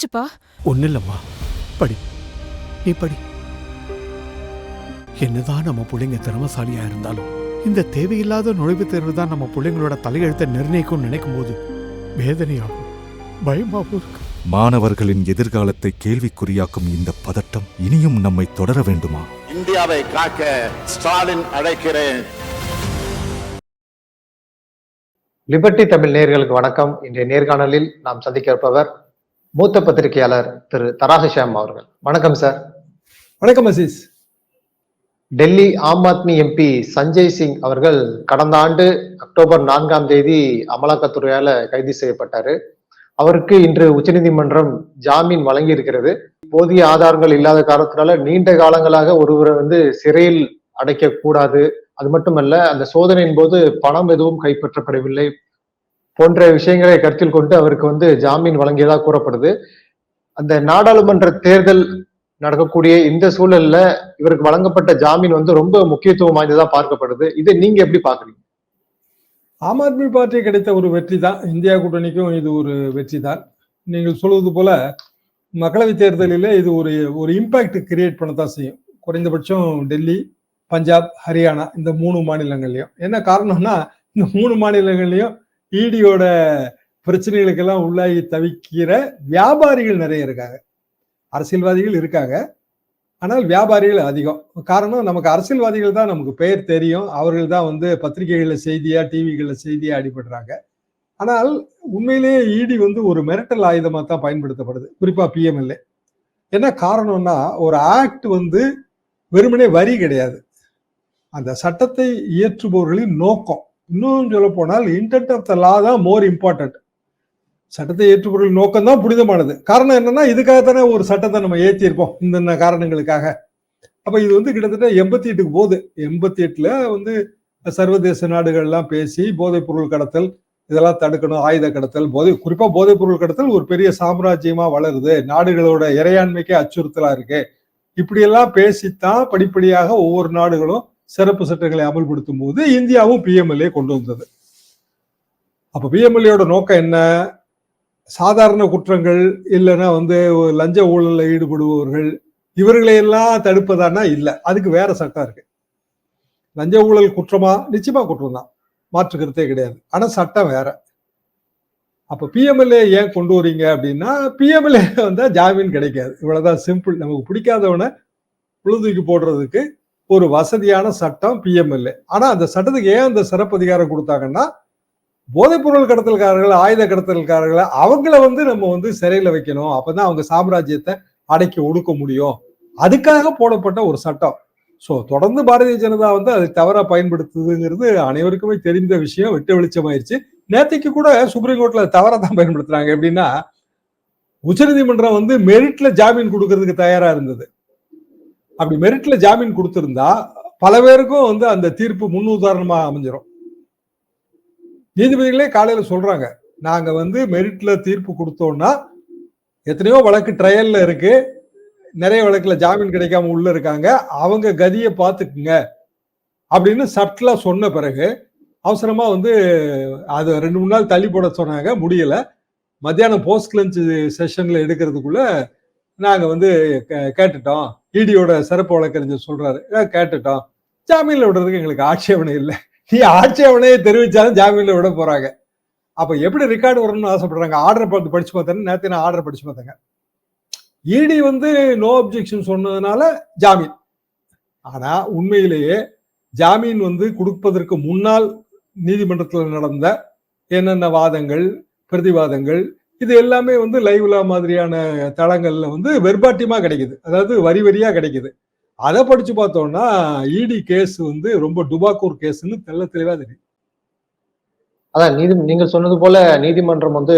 என்னாச்சுப்பா? ஒன்றும் இல்லைம்மா படி. நீ படி. என்னதான் நம்ம பிள்ளைங்க திறமசாலியா இருந்தாலும் இந்த தேவையில்லாத நுழைவுத் தேர்வு தான் நம்ம பிள்ளைங்களோட தலையெழுத்தை நிர்ணயிக்கும்னு நினைக்கும் போது வேதனையாகும் பயமாகவும் இருக்கு மாணவர்களின் எதிர்காலத்தை கேள்விக்குறியாக்கும் இந்த பதட்டம் இனியும் நம்மை தொடர வேண்டுமா? இந்தியாவை காக்க ஸ்டாலின் அழைக்கிறேன். லிபர்டி தமிழ் நேயர்களுக்கு வணக்கம். இன்றைய நேர்காணலில் நாம் சந்திக்க இருப்பவர் மூத்த பத்திரிகையாளர் திரு தராசுஷாம் அவர்கள். வணக்கம் சார். வணக்கம் அசீஸ். டெல்லி ஆம் ஆத்மி எம்பி சஞ்சய் சிங் அவர்கள் கடந்த ஆண்டு அக்டோபர் நான்காம் தேதி அமலாக்கத்துறையால கைது செய்யப்பட்டாரு. அவருக்கு இன்று உச்சநீதிமன்றம் ஜாமீன் வழங்கி இருக்கிறது போதிய ஆதாரங்கள் இல்லாத காரணத்தினால நீண்ட காலங்களாக ஒருவரை வந்து சிறையில் அடைக்க கூடாது அது மட்டுமல்ல அந்த சோதனையின் போது பணம் எதுவும் கைப்பற்றப்படவில்லை. போன்ற விஷயங்களை கருத்தில் கொண்டு அவருக்கு வந்து ஜாமீன் வழங்கியதாக கூறப்படுது. அந்த நாடாளுமன்ற தேர்தல் நடக்கக்கூடிய இந்த சூழல்ல இவருக்கு வழங்கப்பட்ட ஜாமீன் வந்து ரொம்ப முக்கியத்துவம் வாய்ந்ததா பார்க்கப்படுது. இதை நீங்க எப்படி பாக்குறீங்க ஆம் ஆத்மி பார்ட்டி கிடைத்த ஒரு வெற்றி தான். இந்தியா கூட்டணிக்கும் இது ஒரு வெற்றி தான். நீங்கள் சொல்வது போல மக்களவைத் தேர்தலில் இது ஒரு ஒரு இம்பாக்ட் கிரியேட் பண்ணத்தான் செய்யும். குறைந்தபட்சம் டெல்லி பஞ்சாப் ஹரியானா இந்த மூணு மாநிலங்கள்லையும். என்ன காரணம்னா இந்த மூணு மாநிலங்கள்லையும் இடியோட பிரச்சனைகளுக்கெல்லாம் உள்ளாகி தவிக்கிற வியாபாரிகள் நிறைய இருக்காங்க. அரசியல்வாதிகள் இருக்காங்க. ஆனால் வியாபாரிகள் அதிகம். காரணம் நமக்கு அரசியல்வாதிகள் தான் நமக்கு பெயர் தெரியும். அவர்கள் தான் வந்து பத்திரிகைகளில் செய்தியா டிவிகளில் செய்தியா அடிபடுறாங்க. ஆனால் உண்மையிலேயே இடி வந்து ஒரு மிரட்டல் ஆயுதமாக தான் பயன்படுத்தப்படுது. குறிப்பாக பிஎம்எல்ஏ என்ன காரணம்னா ஒரு ஆக்ட் வந்து வெறுமனே வரி கிடையாது. அந்த சட்டத்தை இயற்றுபவர்களின் நோக்கம். இன்னும் சொல்ல போனால் இன்டென்ட் ஆஃப் த லா தான் மோர் இம்பார்ட்டன்ட் சட்டத்தை ஏற்றுபவர்கள் நோக்கம் தான் புனிதமானது. காரணம் என்னன்னா இதுக்காக தானே ஒரு சட்டத்தை நம்ம ஏற்றியிருப்போம் இந்த காரணங்களுக்காக. அப்போ இது வந்து கிட்டத்தட்ட எண்பத்தி எட்டுக்கு போகுது. எண்பத்தி எட்டுல வந்து சர்வதேச நாடுகள்லாம் பேசி போதைப் பொருள் கடத்தல் இதெல்லாம் தடுக்கணும் ஆயுத கடத்தல் போதை குறிப்பா போதைப் பொருள் கடத்தல் ஒரு பெரிய சாம்ராஜ்யமா வளருது. நாடுகளோட இறையாண்மைக்கே அச்சுறுத்தலா இருக்கு. இப்படியெல்லாம் பேசித்தான் படிப்படியாக ஒவ்வொரு நாடுகளும் சிறப்பு சட்டங்களை அமல்படுத்தும் போது இந்தியாவும் பிஎம்எல்ஏ கொண்டு வந்தது. அப்போ பிஎம்எல்ஏயோட நோக்கம் என்ன? சாதாரண குற்றங்கள் இல்லைன்னா வந்து ஒரு லஞ்ச ஊழலில் ஈடுபடுபவர்கள் இவர்களையெல்லாம் தடுப்பதானா இல்லை. அதுக்கு வேற சட்டம் இருக்கு. லஞ்ச ஊழல் குற்றமா? நிச்சயமா குற்றம் தான். மாற்று கருத்தே கிடையாது. ஆனால் சட்டம் வேற. அப்போ பிஎம்எல்ஏ ஏன் கொண்டு வரீங்க அப்படின்னா பிஎம்எல்ஏ வந்தால் ஜாமீன் கிடைக்காது. இவ்வளோதான் சிம்பிள். நமக்கு பிடிக்காதவனை உழுதுக்கு போடுறதுக்கு ஒரு வசதியான சட்டம் பிஎம்எல்ஏ ஆனால் அந்த சட்டத்துக்கு ஏன் அந்த சிறப்பு அதிகாரம் கொடுத்தாங்கன்னா போதைப்பொருள் கடத்தல்காரர்கள் ஆயுத கடத்தல்காரர்களை அவங்கள வந்து நம்ம வந்து சிறையில் வைக்கணும். அப்பதான் அவங்க சாம்ராஜ்யத்தை அடக்கி ஒடுக்க முடியும். அதுக்காக போடப்பட்ட ஒரு சட்டம். ஸோ தொடர்ந்து பாரதிய ஜனதா வந்து அது தவறாக பயன்படுத்துதுங்கிறது அனைவருக்குமே தெரிந்த விஷயம். விட்டு வெளிச்சமாயிருச்சு. நேத்தைக்கு கூட சுப்ரீம் கோர்ட்ல தவறாக தான் பயன்படுத்துறாங்க. எப்படின்னா உச்சநீதிமன்றம் வந்து மெரிட்ல ஜாமீன் கொடுக்கறதுக்கு தயாரா இருந்தது. அப்படி மெரிட்ல ஜாமீன் கொடுத்திருந்தா பல பேருக்கும் வந்து அந்த தீர்ப்பு முன்னுதாரணமா அமைஞ்சிரும். நீதிபதிகளே காலையில சொல்றாங்க நாங்க வந்து மெரிட்ல தீர்ப்பு கொடுத்தோம்னா எத்தனையோ வழக்கு ட்ரையல்ல இருக்கு நிறைய வழக்குல ஜாமீன் கிடைக்காம உள்ள இருக்காங்க அவங்க கதியை பார்த்துக்குங்க அப்படின்னு சட்லா சொன்ன பிறகு அவசரமா வந்து அது ரெண்டு மூணு நாள் தள்ளி போட சொன்னாங்க முடியல. மத்தியானம் போஸ்ட் லஞ்ச் செஷன்ல எடுக்கிறதுக்குள்ள நாங்க வந்து கே- கேட்டுட்டோம். இடியோட சிறப்பு வழக்கறிஞர் சொல்றாரு. கேட்டுட்டோம். ஜாமீன்ல விடுறதுக்கு எங்களுக்கு ஆட்சேபனை இல்லை. நீ ஆட்சேபனையை தெரிவிச்சாலும் ஜாமீன்ல விட போறாங்க. அப்ப எப்படி ரெக்கார்டு வரணும்னு ஆசைப்படுறாங்க? ஆர்டர் பார்த்து படிச்சு பார்த்தேன்னு நேற்று நான் ஆர்டர் படிச்சு பார்த்தேங்க. இடி வந்து நோ அப்ஜெக்ஷன் சொன்னதுனால ஜாமீன். ஆனா உண்மையிலேயே ஜாமீன் வந்து கொடுப்பதற்கு முன்னால் நீதிமன்றத்தில் நடந்த என்னென்ன வாதங்கள் பிரதிவாதங்கள் இது எல்லாமே வந்து லைவ்லா மாதிரியான தளங்கள்ல வந்து வெர்பாட்டியமா கிடைக்குது. அதாவது வரி வரியா கிடைக்குது. அதை படிச்சு பார்த்தோம்னா இடி கேஸ் வந்து ரொம்ப டுபாக்கூர் கேஸ்ன்னு தெள்ள தெளிவா தெரியும் அதான் நீதி நீங்கள் சொன்னது போல நீதிமன்றம் வந்து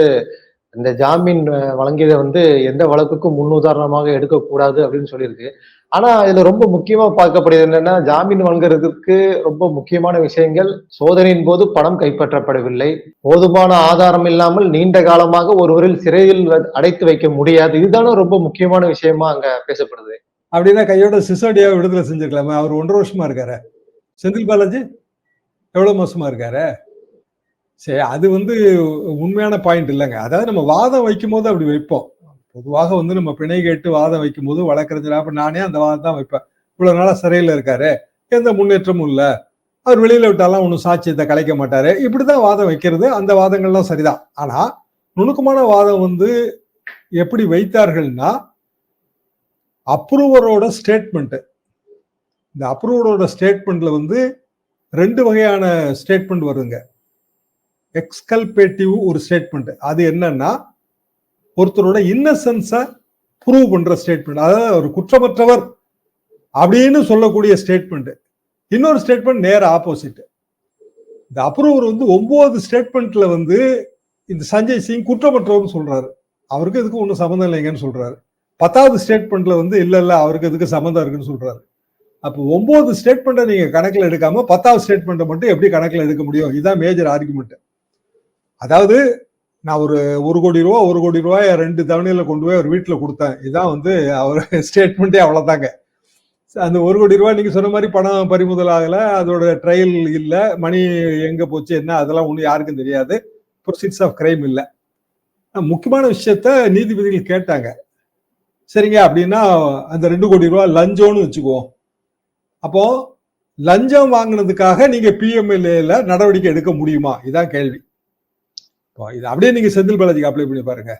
இந்த ஜாமீன் வழங்கியதை வந்து எந்த வழக்குக்கும் முன்னுதாரணமாக எடுக்கக்கூடாது அப்படின்னு சொல்லியிருக்கு. ஆனா இதுல ரொம்ப முக்கியமா பார்க்கப்படுகிறது என்னன்னா ஜாமீன் வழங்குறதுக்கு ரொம்ப முக்கியமான விஷயங்கள் சோதனையின் போது பணம் கைப்பற்றப்படவில்லை. போதுமான ஆதாரம் இல்லாமல் நீண்ட காலமாக ஒருவரில் சிறையில் அடைத்து வைக்க முடியாது. இதுதானே ரொம்ப முக்கியமான விஷயமா அங்க பேசப்படுது. அப்படின்னா கையோட சிசோடியா விடுதலை செஞ்சிருக்கலாமே. அவர் ஒன்றரை வருஷமா இருக்காரு. செந்தில் பாலாஜி எவ்வளவு மோசமா இருக்காரு? சரி அது வந்து உண்மையான பாயிண்ட் இல்லைங்க. அதாவது நம்ம வாதம் வைக்கும் போது அப்படி வைப்போம். பொதுவாக வந்து நம்ம பிணை கேட்டு வாதம் வைக்கும்போது வழக்கறிஞரா அப்ப நானே அந்த வாதம் தான் வைப்பேன். இவ்வளவு நாளா சிறையில் இருக்காரு. எந்த முன்னேற்றமும் இல்லை. அவர் வெளியில விட்டாலாம் ஒன்றும் சாட்சியத்தை கலைக்க மாட்டாரு. இப்படிதான் வாதம் வைக்கிறது. அந்த வாதங்கள்லாம் சரிதான். ஆனா நுணுக்கமான வாதம் வந்து எப்படி வைத்தார்கள்னா அப்ரூவரோட ஸ்டேட்மெண்ட். இந்த அப்ரூவரோட ஸ்டேட்மெண்ட்ல வந்து ரெண்டு வகையான ஸ்டேட்மெண்ட் வருங்க எக்ஸ்கல்பேட்டிவ் ஒரு ஸ்டேட்மெண்ட். அது என்னன்னா ஒருத்தரோட இன்னசென்ஸை ப்ரூவ் பண்ற ஸ்டேட்மெண்ட் அதாவது ஒரு குற்றமற்றவர் அப்படின்னு சொல்லக்கூடிய ஸ்டேட்மெண்ட் இன்னொரு ஸ்டேட்மெண்ட் நேர ஆப்போசிட் இந்த அப்ரூவர் வந்து ஒன்பது ஸ்டேட்மெண்ட்ல வந்து இந்த சஞ்சய் சிங் குற்றமற்றவர்னு சொல்றாரு. அவருக்கு இதுக்கு ஒன்றும் சம்மந்தம் இல்லைங்கன்னு சொல்றாரு. பத்தாவது ஸ்டேட்மெண்ட்ல வந்து இல்ல இல்ல அவருக்கு இதுக்கு சம்மந்தம் இருக்குன்னு சொல்றாரு. அப்போ ஒன்பது ஸ்டேட்மெண்ட்டை நீங்க கணக்கில் எடுக்காம பத்தாவது ஸ்டேட்மெண்ட்டை மட்டும் எப்படி கணக்கில் எடுக்க முடியும்? இதுதான் மேஜர் ஆர்குமெண்ட் அதாவது நான் ஒரு ஒரு கோடி ரூபா ஒரு கோடி ரூபாய் ரெண்டு தவணையில கொண்டு போய் அவர் வீட்டில் கொடுத்தேன். இதான் வந்து அவர் ஸ்டேட்மெண்ட்டே அவ்வளோதாங்க அந்த ஒரு கோடி ரூபாய் நீங்கள் சொன்ன மாதிரி பணம் பறிமுதல் ஆகலை அதோட ட்ரையல் இல்லை மணி எங்கே போச்சு என்ன அதெல்லாம் ஒன்றும் யாருக்கும் தெரியாது. ப்ரொசீட்ஸ் ஆஃப் கிரைம் இல்லை. முக்கியமான விஷயத்த நீதிபதிகள் கேட்டாங்க. சரிங்க அப்படின்னா அந்த ரெண்டு கோடி ரூபா லஞ்சம்னு வச்சுக்குவோம். அப்போ லஞ்சம் வாங்கினதுக்காக நீங்க பிஎம்எல்ஏல நடவடிக்கை எடுக்க முடியுமா? இதான் கேள்வி. இது அப்படியே நீங்க செந்தில் பாலாஜிக்கு அப்ளை பண்ணி பாருங்க.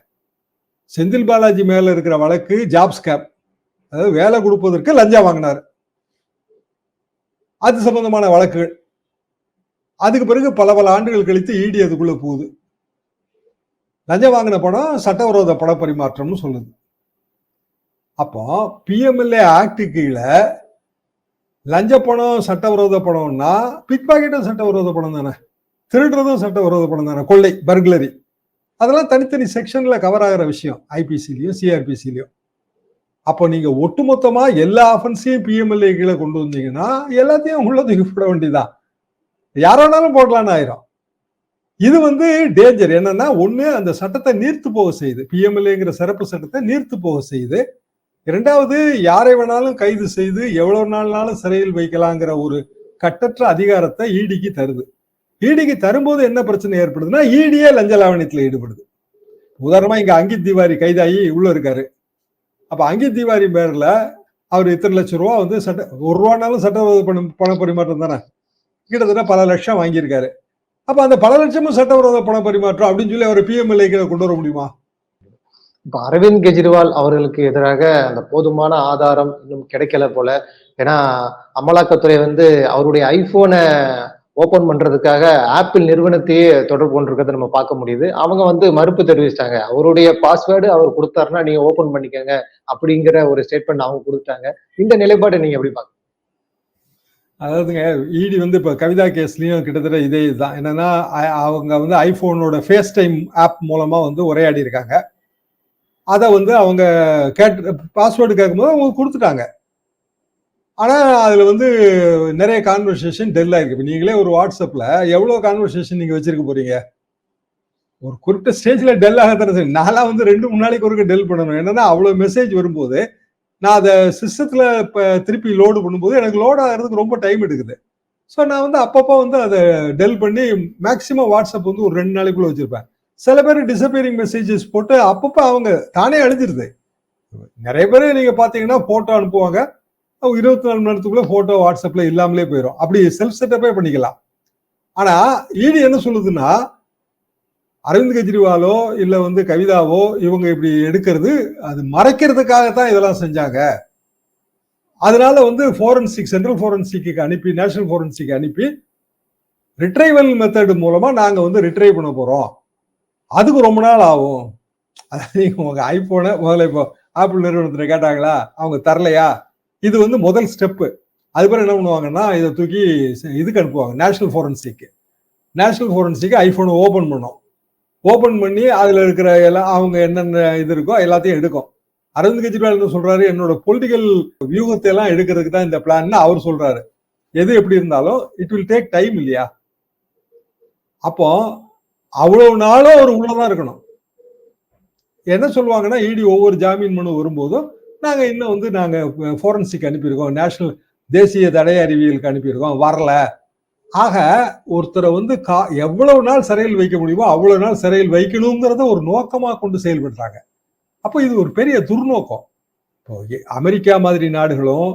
செந்தில் பாலாஜி மேல இருக்கிற வழக்கு ஜாப்ஸ் கேப் அதாவது வேலை கொடுப்பதற்கு லஞ்சம் வாங்கினார். அது சம்பந்தமான வழக்குகள். அதுக்கு பிறகு பல பல ஆண்டுகள் கழித்து இடி அதுக்குள்ள போகுது. லஞ்சம் வாங்கின பணம் சட்டவிரோத பட பரிமாற்றம்னு சொல்லுது. அப்போ பிஎம்எல்ஏ ஆக்டு கீழே லஞ்ச பணம் சட்டவிரோத பணம்னா பிக் பாக்கெட்டும் சட்டவிரோத பணம் தானே? திருடுறதும் சட்டவிரோத படம் தானே. கொள்ளை பர்க்லரி அதெல்லாம் தனித்தனி செக்ஷன்ல கவர் ஆகிற விஷயம். ஐபிசிலையும் சிஆர்பிசிலையும் அப்போ நீங்க ஒட்டுமொத்தமா எல்லா அஃபென்ஸையும் பிஎம்எல்ஏ கீழே கொண்டு வந்தீங்கன்னா எல்லாத்தையும் உள்ள தூக்கி போட வேண்டியதான் யார் வேணாலும் போடலான்னு ஆயிரும். இது வந்து டேஞ்சர் என்னன்னா ஒண்ணு அந்த சட்டத்தை நீர்த்து போக செய்யுது பிஎம்எல்ஏங்கிற சிறப்பு சட்டத்தை நீர்த்து போக செய்யுது இரண்டாவது யாரை வேணாலும் கைது செய்து எவ்வளவு நாள்னாலும் சிறையில் வைக்கலாங்கிற ஒரு கட்டற்ற அதிகாரத்தை ஈடிக்கு தருது. ஈடிக்கு தரும்போது என்ன பிரச்சனை ஏற்படுதுன்னா ஈடியே லஞ்ச லாவணியத்தில் ஈடுபடுது. உதாரணமா இங்க அங்கித் திவாரி கைதாகி உள்ள இருக்காரு. அப்ப அங்கித் திவாரி பேர்ல அவர் இத்தனை லட்சம் ரூபா வந்து சட்ட ஒரு ரூபானாலும் சட்டவிரோத பணம் பண பரிமாற்றம் தானே? கிட்டத்தட்ட பல லட்சம் வாங்கியிருக்காரு. அப்ப அந்த பல லட்சமும் சட்டவிரோத பண பரிமாற்றம் அப்படின்னு சொல்லி அவர் பிஎம்எல்ஏ கொண்டு வர முடியுமா? இப்ப அரவிந்த் கெஜ்ரிவால் அவர்களுக்கு எதிராக அந்த போதுமான ஆதாரம் இன்னும் கிடைக்கல போல. ஏன்னா அமலாக்கத்துறை வந்து அவருடைய ஐபோனை ஓபன் பண்றதுக்காக ஆப்பிள் நிறுவனத்தையே தொடர்பு கொண்டிருக்கிறத நம்ம பார்க்க முடியுது. அவங்க வந்து மறுப்பு தெரிவிச்சிட்டாங்க. அவருடைய பாஸ்வேர்டு அவர் கொடுத்தாருன்னா நீங்க ஓபன் பண்ணிக்கங்க அப்படிங்கிற ஒரு ஸ்டேட்மெண்ட் அவங்க கொடுத்தாங்க இந்த நிலைப்பாட்டை நீங்க எப்படி பாக்க அதாவதுங்க இடி வந்து இப்போ கவிதா கேஸ்லேயும் கிட்டத்தட்ட இதே இதுதான். என்னன்னா அவங்க வந்து ஐபோனோட ஃபேஸ் டைம் ஆப் மூலமாக வந்து உரையாடி இருக்காங்க அதை வந்து அவங்க கேட்டு பாஸ்வேர்டு கேட்கும்போது அவங்க கொடுத்துட்டாங்க. ஆனால் அதில் வந்து நிறைய கான்வர்சேஷன் டெல் ஆயிருக்கு இப்போ நீங்களே ஒரு வாட்ஸ்அப்பில் எவ்வளோ கான்வர்சேஷன் நீங்கள் வச்சிருக்க போறீங்க? ஒரு குறிப்பிட்ட ஸ்டேஜில் டெல் ஆகத்தானே சரி நான்லாம் வந்து ரெண்டு மூணு நாளைக்கு ஒருக்க டெல் பண்ணணும். என்னன்னா அவ்வளோ மெசேஜ் வரும்போது நான் அதை சிஸ்டத்தில் இப்போ திருப்பி லோடு பண்ணும்போது எனக்கு லோட் ஆகிறதுக்கு ரொம்ப டைம் எடுக்குது. ஸோ நான் வந்து அப்பப்போ வந்து அதை டெல் பண்ணி மேக்ஸிமம் வாட்ஸ்அப் வந்து ஒரு ரெண்டு நாளைக்குள்ளே வச்சுருப்பேன். சில பேர் டிசப்பியரிங் மெசேஜஸ் போட்டு அப்பப்போ அவங்க தானே அழிஞ்சிருது. நிறைய பேர் நீங்கள் பார்த்தீங்கன்னா ஃபோட்டோ அனுப்புவாங்க. இருபத்தி நாலு மணி நேரத்துக்குள்ள போட்டோ வாட்ஸ்அப்ல இல்லாமலே போயிடும் அப்படி செல்ஃப் செட்டப்பே பண்ணிக்கலாம். ஆனா இனி என்ன சொல்லுதுன்னா அரவிந்த் கெஜ்ரிவாலோ இல்ல வந்து கவிதாவோ இவங்க இப்படி எடுக்கிறது அது மறைக்கிறதுக்காகத்தான் இதெல்லாம் செஞ்சாங்க. அதனால வந்து ஃபோரன்சிக் சென்ட்ரல் ஃபோரன்சிக்கு அனுப்பி நேஷனல் ஃபோரன்சிக் அனுப்பி ரிட்ரைவல் மெத்தட் மூலமா நாங்க வந்து ரிட்ரைவ் பண்ண போறோம். அதுக்கு ரொம்ப நாள் ஆகும். அதாவது நீங்க உங்க ஐபோனை முதல்ல இப்போ ஆப்பிள் நிறுவனத்தில் கேட்டாங்களா? அவங்க தரலையா? இது வந்து முதல் ஸ்டெப்பு அதுக்கப்புறம் என்ன பண்ணுவாங்கன்னா இதை தூக்கி இதுக்கு அனுப்புவாங்க நேஷனல் ஃபோரன்சிக்கு நேஷனல் ஃபோரன்சிக்கு ஐஃபோனை ஓப்பன் பண்ணும். ஓப்பன் பண்ணி அதில் இருக்கிற எல்லாம் அவங்க என்னென்ன இது இருக்கோ எல்லாத்தையும் எடுக்கும். அரவிந்த் கெஜ்ரிவால் என்ன சொல்றாரு என்னோட பொலிட்டிக்கல் வியூகத்தை எல்லாம் எடுக்கிறதுக்கு தான் இந்த பிளான் அவர் சொல்றாரு. எது எப்படி இருந்தாலும் இட் வில் டேக் டைம் இல்லையா? அப்போ அவ்வளவு நாளும் அவர் உள்ளதான் இருக்கணும். என்ன சொல்லுவாங்கன்னா இடி ஒவ்வொரு ஜாமீன் மனு வரும்போதும் நாங்கள் இன்னும் வந்து நாங்கள் ஃபோரன்சிக் அனுப்பியிருக்கோம். நேஷனல் தேசிய தடய அறிவியலுக்கு அனுப்பியிருக்கோம். வரல. ஆக ஒருத்தரை வந்து கா எவ்வளவு நாள் சிறையில் வைக்க முடியுமோ அவ்வளவு நாள் சிறையில் வைக்கணுங்கிறத ஒரு நோக்கமாக கொண்டு செயல்படுறாங்க. அப்போ இது ஒரு பெரிய துர்நோக்கம். இப்போ அமெரிக்கா மாதிரி நாடுகளும்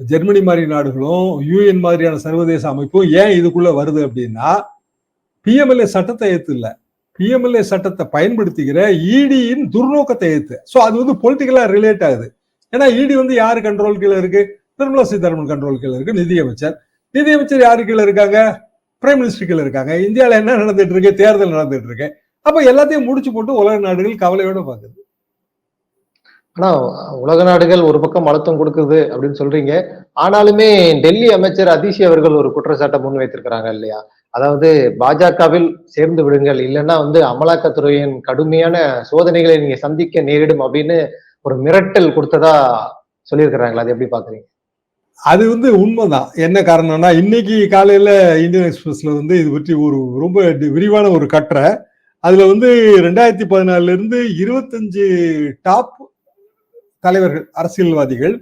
ஜெர்மனி மாதிரி நாடுகளும் யூஎன் மாதிரியான சர்வதேச அமைப்பும் ஏன் இதுக்குள்ள வருது அப்படின்னா பிஎம்எல்ஏ சட்டத்தை ஏத்து இல்லை. பிஎம்எல்ஏ சட்டத்தை பயன்படுத்திக்கிற இடியின் துர்நோக்கத்தை ஏத்து. ஸோ அது வந்து பொலிட்டிக்கலா ரிலேட் ஆகுது. ஏன்னா இடி வந்து யாரு கண்ட்ரோல் கீழே இருக்கு? நிர்மலா சீதாராமன் கண்ட்ரோல் கீழே இருக்கு நிதியமைச்சர். நிதியமைச்சர் யாரு கீழே இருக்காங்க? பிரைம் மினிஸ்டர் கீழே இருக்காங்க. இந்தியாவில் என்ன நடந்துட்டு இருக்கு? தேர்தல் நடந்துட்டு இருக்கு. அப்ப எல்லாத்தையும் முடிச்சு போட்டு உலக நாடுகள் கவலையோட பாக்குது. ஆனா உலக நாடுகள் ஒரு பக்கம் அழுத்தம் கொடுக்குது அப்படின்னு சொல்றீங்க. ஆனாலுமே டெல்லி அமைச்சர் அதிஷி அவர்கள் ஒரு குற்றச்சாட்டை முன் வைத்திருக்கிறாங்க இல்லையா? அதாவது பாஜகவில் சேர்ந்து விடுங்கள் இல்லைன்னா வந்து அமலாக்கத்துறையின் கடுமையான சோதனைகளை நீங்க சந்திக்க நேரிடும் அப்படின்னு ஒரு மிரட்டல் கொடுத்ததா சொல்லியிருக்கிறாங்களா? அது எப்படி பாக்குறீங்க அது வந்து உண்மைதான். என்ன காரணம்னா இன்னைக்கு காலையில இந்தியன் எக்ஸ்பிரஸ்ல வந்து இது பற்றி ஒரு ரொம்ப விரிவான ஒரு கட்டுரை. அதுல வந்து ரெண்டாயிரத்தி பதினாலுல இருந்து இருபத்தஞ்சு டாப் தலைவர்கள் அரசியல்வாதிகள்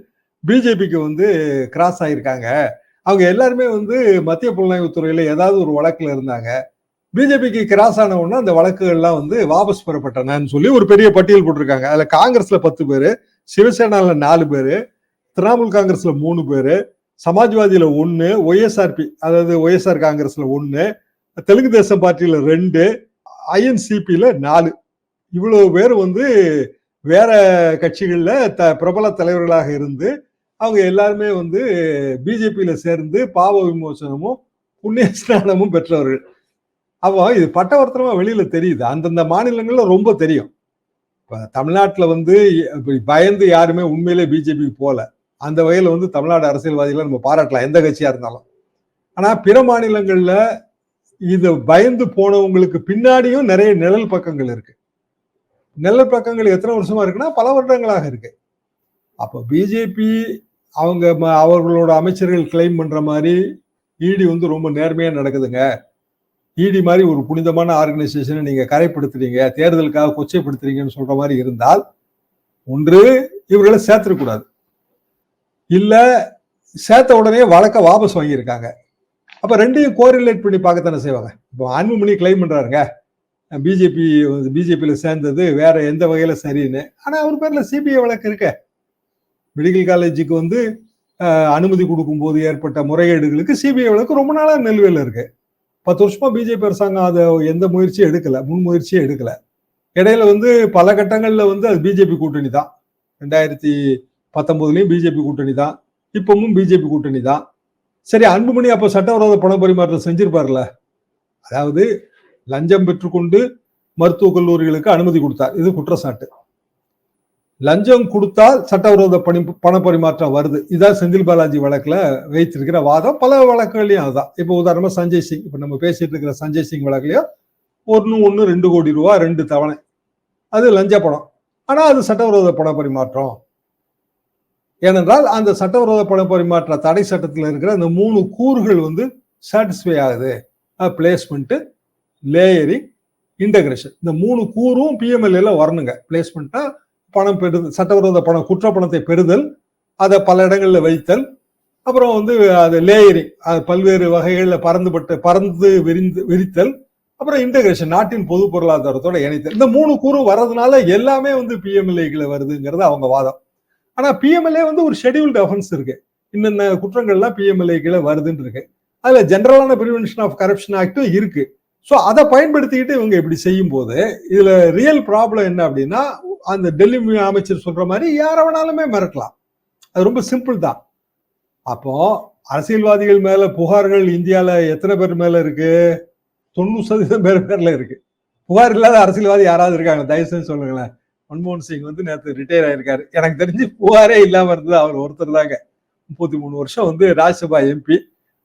பிஜேபிக்கு வந்து கிராஸ் ஆகியிருக்காங்க அவங்க எல்லாருமே வந்து மத்திய புலனாய்வு துறையில ஏதாவது ஒரு வழக்கில் இருந்தாங்க. பிஜேபிக்கு கிராஸ் ஆன உடனே அந்த வழக்குகள்லாம் வந்து வாபஸ் பெறப்பட்டனன்னு சொல்லி ஒரு பெரிய பட்டியல் போட்டிருக்காங்க. அதுல காங்கிரஸ்ல பத்து பேரு சிவசேனால நாலு பேரு திரிணாமுல் காங்கிரஸ்ல மூணு பேரு சமாஜ்வாதியில ஒன்று ஒய்எஸ்ஆர்பி அதாவது ஒய்எஸ்ஆர் காங்கிரஸ்ல ஒன்று தெலுங்கு தேசம் பார்ட்டியில ரெண்டு ஐஎன்சிபியில நாலு. இவ்வளவு பேர் வந்து வேற கட்சிகளில் த பிரபல தலைவர்களாக இருந்து அவங்க எல்லாருமே வந்து பிஜேபியில சேர்ந்து பாவ விமோசனமும் புண்ணிய ஸ்நானமும் பெற்றவர்கள். அப்போ இது பட்டவர்த்தனமாக வெளியில் தெரியுது. அந்தந்த மாநிலங்களில் ரொம்ப தெரியும். இப்போ தமிழ்நாட்டில் வந்து பயந்து யாருமே உண்மையிலே பிஜேபி போகல அந்த வகையில் வந்து தமிழ்நாடு அரசியல்வாதிகளை நம்ம பாராட்டலாம் எந்த கட்சியாக இருந்தாலும். ஆனால் பிற மாநிலங்களில் இது பயந்து போனவங்களுக்கு பின்னாடியும் நிறைய நிழல் பக்கங்கள் இருக்கு. நிழல் பக்கங்கள் எத்தனை வருஷமா இருக்குன்னா பல வருடங்களாக இருக்கு. அப்போ பிஜேபி அவங்க ம- அவர்களோட அமைச்சர்கள் கிளைம் பண்ற மாதிரி இடி வந்து ரொம்ப நேர்மையா நடக்குதுங்க. இடி மாதிரி ஒரு புனிதமான ஆர்கனைசேஷனை நீங்கள் கரைப்படுத்துறீங்க தேர்தலுக்காக கொச்சைப்படுத்துறீங்கன்னு சொல்ற மாதிரி இருந்தால் ஒன்று இவர்களை சேர்த்துடக்கூடாது இல்லை சேர்த்த உடனே வழக்க வாபஸ் வாங்கியிருக்காங்க. அப்போ ரெண்டையும் கோரிலேட் பண்ணி பார்க்கத்தானே செய்வாங்க. இப்போ அன்புமணி கிளைம் பண்ணுறாருங்க பிஜேபி பிஜேபியில் சேர்ந்தது வேற எந்த வகையில் சரின்னு. ஆனால் அவர் பேரில் சிபிஐ வழக்கு இருக்க. மெடிக்கல் காலேஜுக்கு வந்து அனுமதி கொடுக்கும்போது ஏற்பட்ட முறைகேடுகளுக்கு சிபிஐ வழக்கு ரொம்ப நாளாக நிலுவையில் இருக்குது பத்து வருஷமா பிஜேபி அரசாங்கம் அதை எந்த முயற்சியும் எடுக்கல முன்முயற்சியும் எடுக்கல. இடையில வந்து பல கட்டங்கள்ல வந்து அது பிஜேபி கூட்டணி தான். ரெண்டாயிரத்தி பத்தொன்பதுலயும் பிஜேபி கூட்டணி தான். இப்பவும் பிஜேபி கூட்டணி தான். சரி அன்புமணி அப்போ சட்டவிரோத பண பரிமாற்றம் செஞ்சிருப்பார்ல. அதாவது லஞ்சம் பெற்றுக்கொண்டு மருத்துவக் கல்லூரிகளுக்கு அனுமதி கொடுத்தார். இது குற்றச்சாட்டு. லஞ்சம் கொடுத்தால் சட்டவிரோத பணி பண பரிமாற்றம் வருது. இதான் செந்தில் பாலாஜி வழக்குல வைத்திருக்கிற வாதம். பல வழக்குகளையும் அதுதான். இப்போ உதாரணமா சஞ்சய் சிங் இப்போ நம்ம பேசிட்டு இருக்கிற சஞ்சய் சிங் வழக்குலயும் ஒன்று ஒன்று ரெண்டு கோடி ரூபா ரெண்டு தவணை. அது லஞ்ச பணம். ஆனா அது சட்டவிரோத பண பரிமாற்றம். ஏனென்றால் அந்த சட்டவிரோத பண பரிமாற்ற தடை சட்டத்தில் இருக்கிற அந்த மூணு கூறுகள் வந்து சாட்டிஸ்ஃபை ஆகுது. பிளேஸ்மெண்ட்டு லேயரிங் இன்டகிரேஷன் இந்த மூணு கூறும் பிஎம்எல்ஏல வரணுங்க. பிளேஸ்மெண்ட்டா பணம் பெறுதல் சட்டவிரோத பணம் குற்ற பணத்தை பெறுதல் அதை பல இடங்களில் வைத்தல் அப்புறம் வந்து அது லேயரிங் அது பல்வேறு வகைகளில் பறந்துபட்டு பறந்து விரிந்து விரித்தல் அப்புறம் இன்டகிரேஷன் நாட்டின் பொது பொருளாதாரத்தோட இணைத்தல். இந்த மூணு கூறு வர்றதுனால எல்லாமே வந்து பிஎம்எல்ஏக்களை வருதுங்கிறது அவங்க வாதம். ஆனா பிஎம்எல்ஏ வந்து ஒரு ஷெடியூல்டு அஃபென்ஸ் இருக்கு. இன்னென்ன குற்றங்கள்லாம் பிஎம்எல்ஏ கீழே வருதுன்னு இருக்கு. அதுல ஜென்ரலான ப்ரிவென்ஷன் ஆஃப் கரப்ஷன் ஆக்டும் இருக்கு. ஸோ அதை பயன்படுத்திக்கிட்டு இவங்க இப்படி செய்யும் போது இதுல ரியல் ப்ராப்ளம் என்ன அப்படின்னா அந்த டெல்லி அமைச்சர் சொல்ற மாதிரி யார வேணாலுமே மிரட்டலாம். அது ரொம்ப சிம்பிள் தான். அப்போ அரசியல்வாதிகள் மேல புகார்கள் இந்தியால எத்தனை பேர் மேல இருக்கு? தொண்ணூறு சதவீதம் பேர் பேர்ல இருக்கு. புகார் இல்லாத அரசியல்வாதி யாராவது இருக்காங்க? தயவு செஞ்சு சொல்லுங்களேன். மன்மோகன் சிங் வந்து நேற்று ரிட்டையர் ஆயிருக்காரு. எனக்கு தெரிஞ்சு புகாரே இல்லாம இருந்தது. அவர் ஒருத்தர் தாங்க. முப்பத்தி மூணு வருஷம் வந்து ராஜ்யசபா எம்பி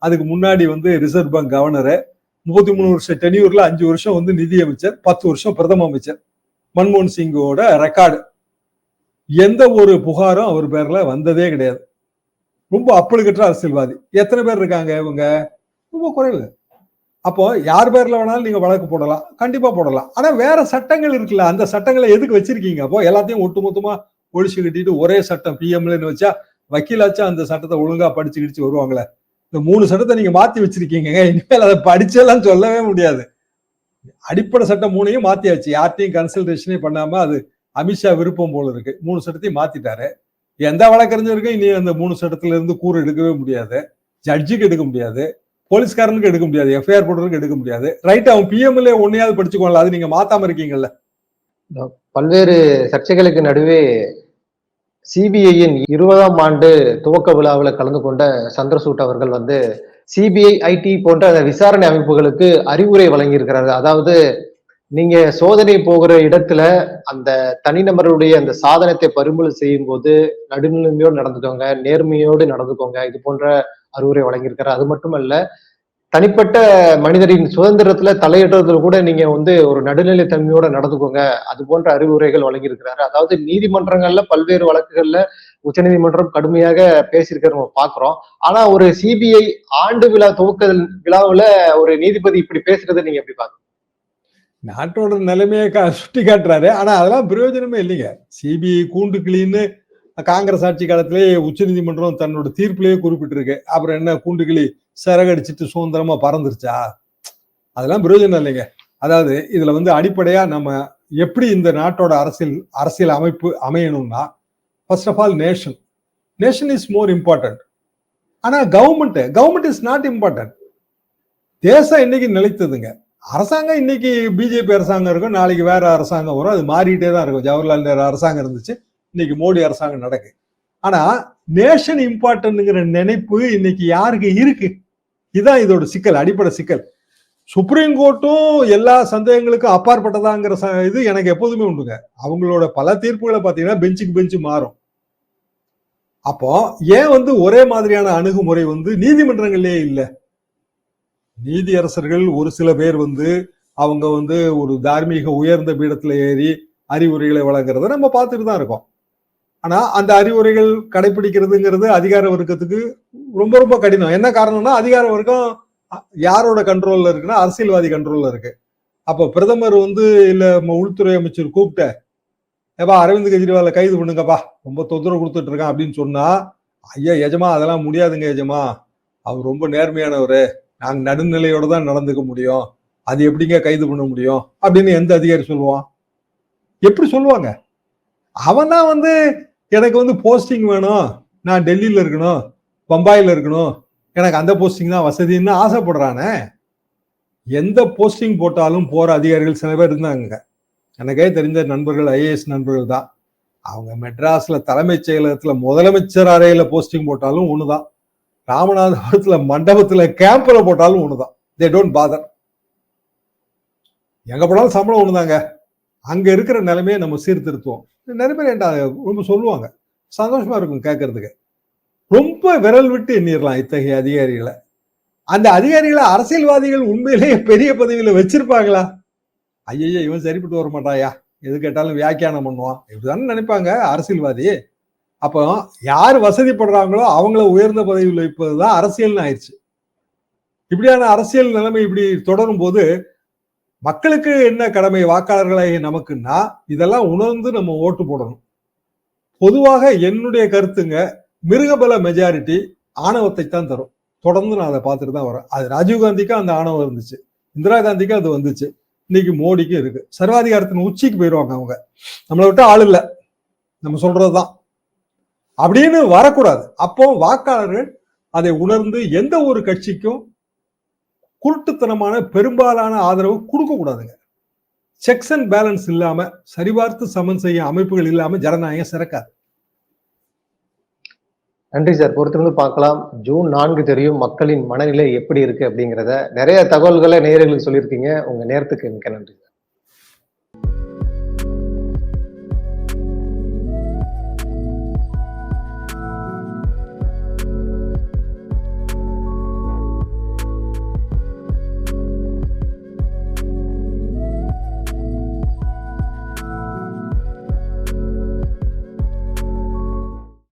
அதுக்கு முன்னாடி வந்து ரிசர்வ் பேங்க் கவர்னரு முப்பத்தி மூணு வருஷம் டெனியூர்ல அஞ்சு வருஷம் வந்து நிதி அமைச்சர் பத்து வருஷம் பிரதம அமைச்சர். மன்மோகன் சிங்கோட ரெக்கார்டு எந்த ஒரு புகாரும் அவர் பேர்ல வந்ததே கிடையாது. ரொம்ப அப்பழுக்கற்ற அரசியல்வாதி. எத்தனை பேர் இருக்காங்க இவங்க? ரொம்ப குறைவு. அப்போ யார் பேர்ல வேணாலும் நீங்க வழக்கு போடலாம். கண்டிப்பா போடலாம். ஆனா வேற சட்டங்கள் இருக்குல்ல அந்த சட்டங்களை எதுக்கு வச்சிருக்கீங்க? அப்போ எல்லாத்தையும் ஒட்டுமொத்தமா ஒழிச்சு கட்டிட்டு ஒரே சட்டம் பிஎம்லன்னு வச்சா வக்கீலாச்சும் அந்த சட்டத்தை ஒழுங்கா படிச்சு கிடிச்சு வருவாங்களே? இந்த மூணு சட்டத்தை நீங்க மாத்தி வச்சிருக்கீங்க. இனிமேல் அதை படிச்செல்லாம் சொல்லவே முடியாது. அடிப்படை சட்டம் மூணையும் மாத்தியாச்சு. யார்ட்டையும் கன்சல்டேஷனே பண்ணாம அது அமித்ஷா விருப்பம் போல இருக்கு. மூணு சட்டத்தையும் மாத்திட்டாரு. எந்த வழக்கறிஞருக்கும் இனி அந்த மூணு சட்டத்துல இருந்து கூறு எடுக்கவே முடியாது. ஜட்ஜுக்கு எடுக்க முடியாது. போலீஸ்காரனுக்கு எடுக்க முடியாது. எஃப்ஐஆர் போடுறதுக்கு எடுக்க முடியாது. ரைட் அவன் பிஎம்எல்ஏ ஒன்னையாவது படிச்சுக்கோங்களா அது நீங்க மாத்தாம இருக்கீங்கல்ல. பல்வேறு சர்ச்சைகளுக்கு நடுவே சிபிஐயின் இருபதாம் ஆண்டு துவக்க விழாவில் கலந்து கொண்ட சந்திரசூட் அவர்கள் வந்து சிபிஐ ஐடி போன்ற விசாரணை அமைப்புகளுக்கு அறிவுரை வழங்கியிருக்கிறாரு அதாவது நீங்க சோதனை போகிற இடத்துல அந்த தனிநபருடைய அந்த சாதனத்தை பறிமுதல் செய்யும் போது நடுநிலைமையோடு நடந்துக்கோங்க நேர்மையோடு நடந்துக்கோங்க இது போன்ற அறிவுரை வழங்கியிருக்கிறார். அது மட்டுமல்ல தனிப்பட்ட மனிதரின் சுதந்திரத்துல தலையிடுறதுல கூட நீங்க வந்து ஒரு நடுநிலை தன்மையோட நடந்துக்கோங்க. அது போன்ற அறிவுரைகள் வழங்கியிருக்கிறாரு. அதாவது நீதிமன்றங்கள்ல பல்வேறு வழக்குகள்ல உச்சநீதிமன்றம் கடுமையாக பேசியிருக்கிற நம்ம பாக்குறோம். ஆனா ஒரு சிபிஐ ஆண்டு விழா துவக்க விழாவுல ஒரு நீதிபதி இப்படி பேசுறதை நீங்க எப்படி பாக்குறீங்க? நாட்டோட நிலைமையை கா சுட்டி காட்டுறாரு. ஆனா அதெல்லாம் பிரயோஜனமே இல்லைங்க. சிபிஐ கூண்டு கிளின்னு காங்கிரஸ் ஆட்சி காலத்திலேயே உச்சநீதிமன்றம் தன்னோட தீர்ப்பிலேயே குறிப்பிட்டிருக்கு. அப்புறம் என்ன கூண்டு கிளி? சிறகடிச்சிட்டு சுதந்திரமா பறந்துருச்சா? அதெல்லாம் பிரயோஜனம் இல்லைங்க. அதாவது இதுல வந்து அடிப்படையா நம்ம எப்படி இந்த நாட்டோட அரசியல் அரசியல் அமைப்பு அமையணும்னா first of all nation nation is more important ஆனா government government is not important தேசம் இன்னைக்கு நிலைத்ததுங்க. அரசாங்கம் இன்னைக்கு பிஜேபி அரசாங்கம் இருக்கும். நாளைக்கு வேற அரசாங்கம் வரும். அது மாறிட்டே தான் இருக்கும். ஜவஹர்லால் நேரு அரசாங்கம் இருந்துச்சு. இன்னைக்கு மோடி அரசாங்கம் நடக்கு. ஆனா நேஷன் இம்பார்ட்டன்ட்ங்கிற நினைப்பு இன்னைக்கு யாருக்கு இருக்கு? இதுதான் இதோட சிக்கல் அடிப்படை சிக்கல். சுப்ரீம் கோர்ட்டும் எல்லா சந்தேகங்களுக்கும் அப்பாற்பட்டதாங்கிற ச- இது எனக்கு எப்போதுமே உண்டுங்க. அவங்களோட பல தீர்ப்புகளை பார்த்தீங்கன்னா பெஞ்சுக்கு பெஞ்சு மாறும். அப்போ ஏன் வந்து ஒரே மாதிரியான அணுகுமுறை வந்து நீதிமன்றங்களே இல்லை? நீதியரசர்கள் ஒரு சில பேர் வந்து அவங்க வந்து ஒரு தார்மீக உயர்ந்த பீடத்தில் ஏறி அறிவுரைகளை வழங்குறத நம்ம பார்த்துட்டு தான் இருக்கோம். ஆனா அந்த அறிவுரைகள் கடைபிடிக்கிறதுங்கிறது அதிகார வர்க்கத்துக்கு ரொம்ப ரொம்ப கடினம். என்ன காரணம்னா அதிகார வர்க்கம் அ- யாரோட கண்ட்ரோல்ல இருக்குன்னா அரசியல்வாதி கண்ட்ரோல்ல இருக்கு. அப்போ பிரதமர் வந்து இல்ல உள்துறை அமைச்சர் கூப்பிட்ட ஏப்பா அரவிந்த் கெஜ்ரிவாலை கைது பண்ணுங்கப்பா ரொம்ப தொந்தரவு கொடுத்துட்டு இருக்கான் அப்படின்னு சொன்னா ஐயா எஜமா அதெல்லாம் முடியாதுங்க எஜமா. அவர் ரொம்ப நேர்மையானவர். நாங்கள் நடுநிலையோட தான் நடந்துக்க முடியும். அது எப்படிங்க கைது பண்ண முடியும்? அப்படின்னு எந்த அதிகாரி சொல்லுவான்? எப்படி சொல்லுவாங்க? அவன் தான் வந்து எனக்கு வந்து போஸ்டிங் வேணும். நான் டெல்லியில் இருக்கணும். பம்பாயில் இருக்கணும். எனக்கு அந்த போஸ்டிங் தான் வசதின்னு ஆசைப்படுறானே. எந்த போஸ்டிங் போட்டாலும் போகிற அதிகாரிகள் சில பேர் இருந்தாங்க. எனக்கே தெரிஞ்ச நண்பர்கள் ஐஏஎஸ் நண்பர்கள் தான். அவங்க மெட்ராஸில் தலைமைச் செயலகத்தில் முதலமைச்சர் அறையில் போஸ்டிங் போட்டாலும் ஒன்று தான் ராமநாதபுரத்தில் மண்டபத்தில் கேம்பில் போட்டாலும் ஒன்று தான் தே டோன்ட் பாதர் எங்கே போனாலும் சம்பளம் ஒண்ணுதாங்க. அங்க இருக்கிற நிலைமையை நம்ம சீர்திருத்துவோம். நிறைய பேர் ஏன்டா ரொம்ப சொல்லுவாங்க? சந்தோஷமா இருக்கும் கேட்கறதுக்கு. ரொம்ப விரல் விட்டு எண்ணிடலாம் இத்தகைய அதிகாரிகளை. அந்த அதிகாரிகளை அரசியல்வாதிகள் உண்மையிலேயே பெரிய பதவியில வச்சிருப்பாங்களா? ஐயய்ய இவன் சரிப்பட்டு வர மாட்டாயா? எது கேட்டாலும் வியாக்கியானம் பண்ணுவான். இப்படிதானே நினைப்பாங்க அரசியல்வாதி. அப்போ யார் வசதிப்படுறாங்களோ அவங்கள உயர்ந்த பதவியில் வைப்பதுதான் அரசியல்னு ஆயிடுச்சு. இப்படியான அரசியல் நிலைமை இப்படி தொடரும் போது மக்களுக்கு என்ன கடமை வாக்காளர்களாகிய நமக்குன்னா இதெல்லாம் உணர்ந்து நம்ம ஓட்டு போடணும். பொதுவாக என்னுடைய கருத்துங்க மிருகபல மெஜாரிட்டி ஆணவத்தை தான் தரும். தொடர்ந்து நான் அதை பார்த்துட்டு தான் வரேன். அது ராஜீவ்காந்திக்கும் அந்த ஆணவம் இருந்துச்சு. இந்திரா காந்திக்கும் அது வந்துச்சு. இன்னைக்கு மோடிக்கும் இருக்கு. சர்வாதிகாரத்தின் உச்சிக்கு போயிடுவாங்க அவங்க. நம்மளை விட்டு ஆள் இல்லை. நம்ம சொல்றதுதான் அப்படின்னு வரக்கூடாது. அப்போ வாக்காளர்கள் அதை உணர்ந்து எந்த ஒரு கட்சிக்கும் குருட்டுத்தனமான பெரும்பாலான ஆதரவு கொடுக்க கூடாதுங்க. செக்ஸ் அண்ட் பேலன்ஸ் இல்லாம சரிபார்த்து சமன் செய்ய அமைப்புகள் இல்லாம ஜனநாயகம் சிறக்காது. நன்றி சார். பொறுத்திருந்து பார்க்கலாம். ஜூன் நான்கு தெரியும் மக்களின் மனநிலை எப்படி இருக்கு அப்படிங்கிறத. நிறைய தகவல்களை நேயர்களுக்கு சொல்லியிருக்கீங்க. உங்க நேரத்துக்கு மிக்க நன்றி சார்.